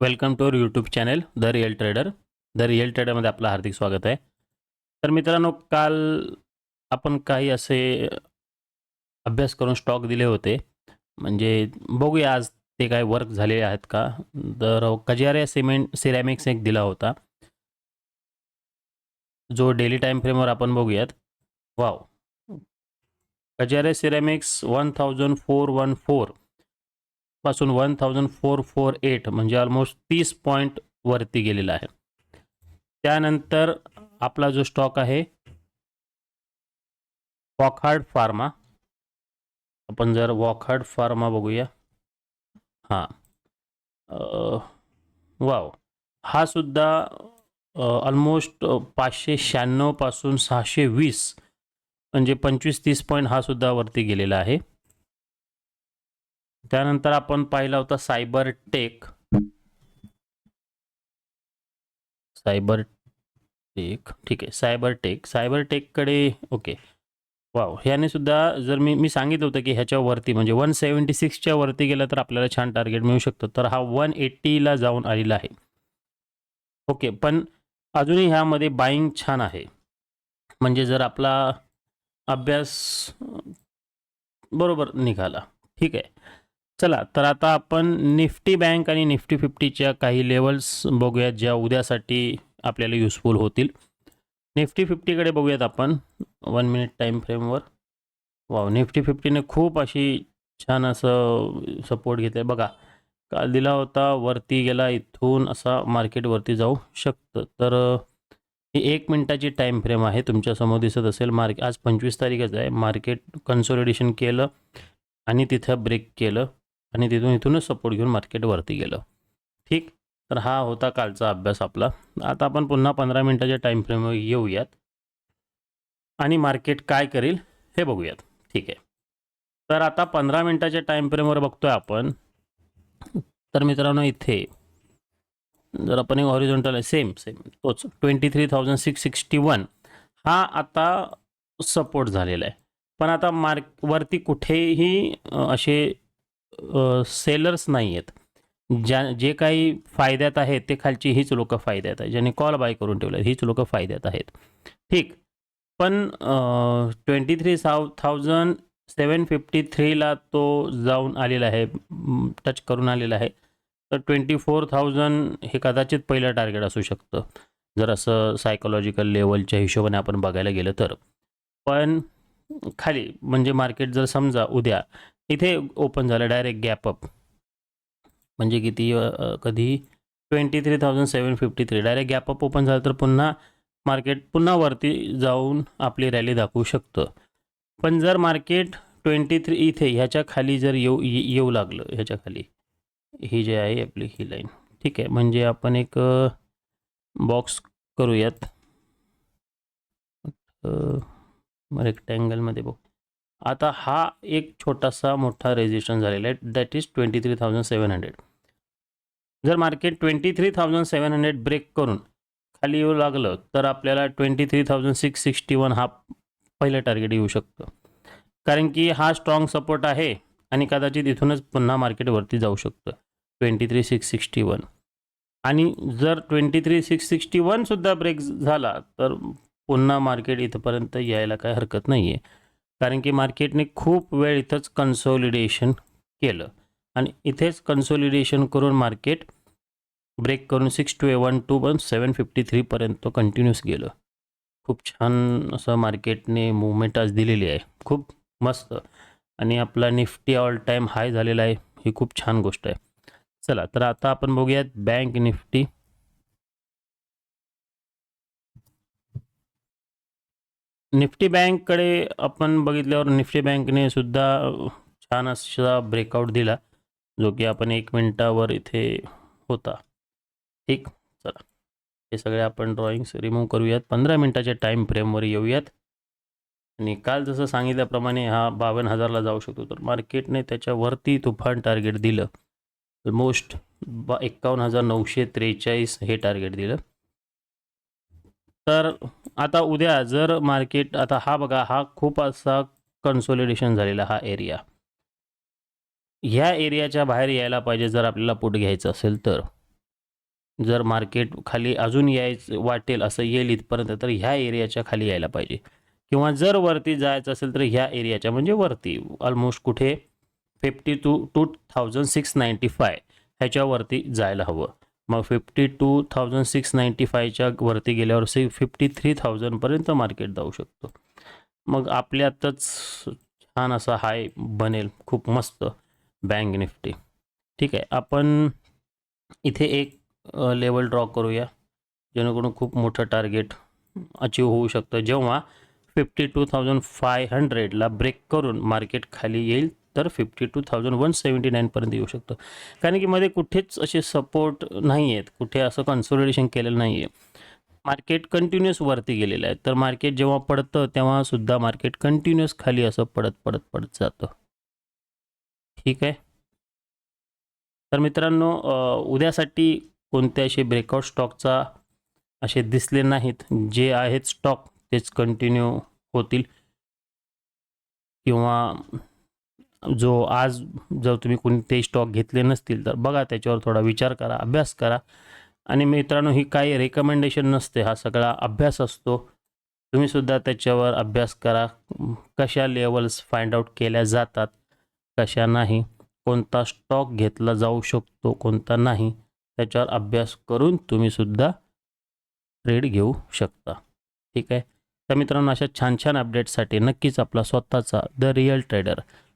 Welcome to our YouTube channel the real trader. The real ट्रेडरमध्ये आपलं हार्दिक स्वागत आहे. तर मित्रांनो काल आपण काही असे अभ्यास करून स्टॉक दिले होते. म्हणजे बघूया आज ते काय वर्क झालेले आहेत का? तर कजियारे सिमेंट सिरॅमिक्स एक दिला होता. जो डेली टाईम फ्रेमवर आपण बघूयात. Wow Kajaria ceramics one thousand four one four पासून one thousand four four eight म्हणजे ऑलमोस्ट तीस पॉईंट वरती गेलेला आहे. त्यानंतर आपला जो स्टॉक आहे वॉकहार्ड फार्मा आपण जर वॉकहार्ड फार्मा बघूया. हां. वाव. हा सुद्धा ऑलमोस्ट पाचशे शहाण्णवपासून सहाशे वीस म्हणजे पंचवीस तीस पॉईंट हा सुद्धा वरती गेलेला आहे. त्यानंतर आपण पाहिला होता सायबर टेक. Cyber tech. ठीक आहे सायबर टेक. सायबर टेककडे ओके. वाव ह्याने सुद्धा जर मी मी सांगितलं होतं की ह्याच्यावरती म्हणजे वन सेवन्टी सिक्सच्या वरती गेलं तर आपल्याला छान टार्गेट मिळू शकतो. तर हा वन एट्टीला जाऊन आलेला आहे. ओके पण अजूनही ह्यामध्ये बाईंग छान आहे. म्हणजे जर आपला अभ्यास बरोबर निघाला. ठीक आहे. चला तर आता आपण निफ्टी बँक आणि निफ्टी फिफ्टीच्या काही लेवल्स बघूयात ज्या उद्यासाठी आपल्याला युजफुल होतील. निफ्टी फिफ्टीकडे बघूयात आपण वन मिनिट टाईम फ्रेमवर वाव निफ्टी फिफ्टीने खूप अशी छान असं सपोर्ट घेतलं बघा काल दिला होता वरती गेला इथून असा मार्केटवरती जाऊ शकतं. तर ही एक मिनटाची टाईम फ्रेम आहे तुमच्यासमोर दिसत असेल. मार्के आज पंचवीस तारीखच आहे. मार्केट कन्सोलिडेशन केलं आणि तिथं ब्रेक केलं. आणि तिथून इथूनच सपोर्ट घेऊन मार्केट वरती गेलं. ठीक? तर हा होता कालचा अभ्यास आपला. आता आपण पुन्हा पंधरा मिनटाच्या टाईम फ्रेमवर येऊयात. आणि मार्केट काय करेल हे बघूयात. ठीक आहे? तर आता पंधरा मिनटाच्या टाईम फ्रेमवर बघतोय आपण. तर मित्रांनो इथे जर आपण एक हॉरिझॉन्टल आहे सेम सेम तोच twenty three thousand six sixty one हा आता सपोर्ट झालेला आहे. पण आता मार्क वरती कुठेही असे सेलर्स नाही आहेत ज्या जे काही फायद्यात आहेत ते खालची हीच लोकं फायद्यात आहेत. ज्यांनी कॉल बाय करून ठेवले हीच लोकं फायद्यात आहेत. ठीक. पण ट्वेंटी थ्री साव थाउजंड सेवन फिफ्टी थ्रीला तो जाऊन आलेला आहे टच करून आलेला आहे. तर ट्वेंटी फोर थाउजंड हे कदाचित पहिलं टार्गेट असू शकतं. जर असं सायकोलॉजिकल लेवलच्या हिशोबाने आपण बघायला गेलं तर. पण खाली म्हणजे मार्केट जर समजा उद्या इथे ओपन झालं डायरेक्ट गॅप अप म्हणजे किती कधी twenty three thousand seven fifty three direct gap up open झालं तर पुन्हा मार्केट पुन्हा वरती जाऊन आपली रॅली दाखवू शकतं. पण जर मार्केट ट्वेंटी थ्री इथे ह्याच्या खाली जर येऊ ये- येऊ लागलं ह्याच्या खाली ही जे आहे आपली ही लाईन ठीक आहे म्हणजे आपण एक बॉक्स करूयात. रेक्टँगलमध्ये बघ. आता हा एक छोटासा मोठा रेजिस्टन्स झालेला आहे. That is twenty three thousand seven hundred जर market twenty three thousand seven hundred break करून खाली येऊ लागलं तर आपल्याला twenty three thousand six sixty one हा पहिलं टार्गेट येऊ शकतं. कारण की हा स्ट्रॉंग सपोर्ट आहे आणि कदाचित इथूनच पुन्हा मार्केटवरती जाऊ शकतं. Twenty three six sixty one आणि जर ट्वेंटी थ्री सिक्स सिक्स्टी वनसुद्धा ब्रेक झाला तर पुन्हा मार्केट इथंपर्यंत यायला काय हरकत नाही आहे कारण की मार्केटने खूप वेळ इथंच कन्सोलिडेशन केलं. आणि इथेच कन्सोलिडेशन करून मार्केट ब्रेक करून six two A one two one seven fifty थ्रीपर्यंत continuous गेलं. खूप छान असं मार्केटने मुवमेंट आज दिलेली आहे. खूप मस्त. आणि आपला निफ्टी ऑल टाईम हाय झालेला आहे. ही खूप छान गोष्ट आहे. चला तर आता आपण बघूयात बँक निफ्टी. निफ्टी बँककडे आपण बघितल्यावर निफ्टी बँकने सुद्धा छान असा ब्रेकआउट दिला जो की आपण एक मिनटावर इथे होता. ठीक चला. हे सगळे आपण ड्रॉइंग्स रिमूव्ह करूयात. पंधरा मिनटाच्या टाईम फ्रेमवर येऊयात. आणि काल जसं सांगितल्याप्रमाणे हा बावन्न हजारला जाऊ शकतो. तर मार्केटने त्याच्यावरती तुफान टार्गेट दिलं. ऑलमोस्ट बा एक्कावन्न हजार नऊशे त्रेचाळीस हे टार्गेट दिलं. तर आता उद्या जर मार्केट आता हा बघा हा खूप असा कन्सोलिडेशन झालेला हा एरिया ह्या एरियाच्या बाहेर यायला पाहिजे जर आपल्याला पुट घ्यायचं असेल तर. जर मार्केट खाली अजून यायचं वाटेल असं येईल इथपर्यंत तर ह्या एरियाच्या खाली यायला पाहिजे. किंवा जर वरती जायचं असेल तर ह्या एरियाच्या म्हणजे वरती ऑलमोस्ट कुठे fifty two two thousand six ninety five ह्याच्यावरती जायला हवं. मग fifty two thousand six ninety फायच्या वरती गेल्यावर सी फिफ्टी थ्री थाउजंडपर्यंत मार्केट जाऊ शकतो. मग आपल्यातच छान असा हाय बनेल खूप मस्त बँक निफ्टी ठीक आहे आपण इथे एक लेवल ड्रॉ करूया जेणेकरून खूप मोठं टार्गेट अचीव होऊ शकतं. जेव्हा फिफ्टी टू थाउजंड फाय हंड्रेडला ब्रेक करून मार्केट खाली येईल तर fifty two thousand one seventy नाईनपर्यंत येऊ शकतो. कारण की मध्ये कुठेच असे सपोर्ट नाही आहेत कुठे असं कन्सोलिडेशन केलेलं नाही आहे मार्केट कंटिन्युअस वरती गेलेलं आहे. तर मार्केट जेव्हा पडतं तेव्हा सुद्धा मार्केट कंटिन्युअस खाली असं पडत पडत पडत जातं. ठीक आहे? तर मित्रांनो उद्यासाठी कोणते असे ब्रेकआउट स्टॉकचा असे दिसले नाहीत. जे आहेत स्टॉक तेच कंटिन्यू होतील. किंवा जो आज जर तुम्ही कोणतेही स्टॉक घेतले नसतील तर बघा त्याच्यावर थोडा विचार करा अभ्यास करा. आणि मित्रांनो ही काही रेकमेंडेशन नसते हा सगळा अभ्यास असतो. तुम्हीसुद्धा त्याच्यावर अभ्यास करा. कशा लेवल्स फाइंड आउट केल्या जातात कशा नाही कोणता स्टॉक घेतला जाऊ शकतो कोणता नाही त्याच्यावर अभ्यास करून तुम्हीसुद्धा ट्रेड घेऊ शकता. ठीक आहे? तर मित्रांनो अशा छान छान अपडेट्ससाठी नक्कीच आपला स्वतःचा the real trader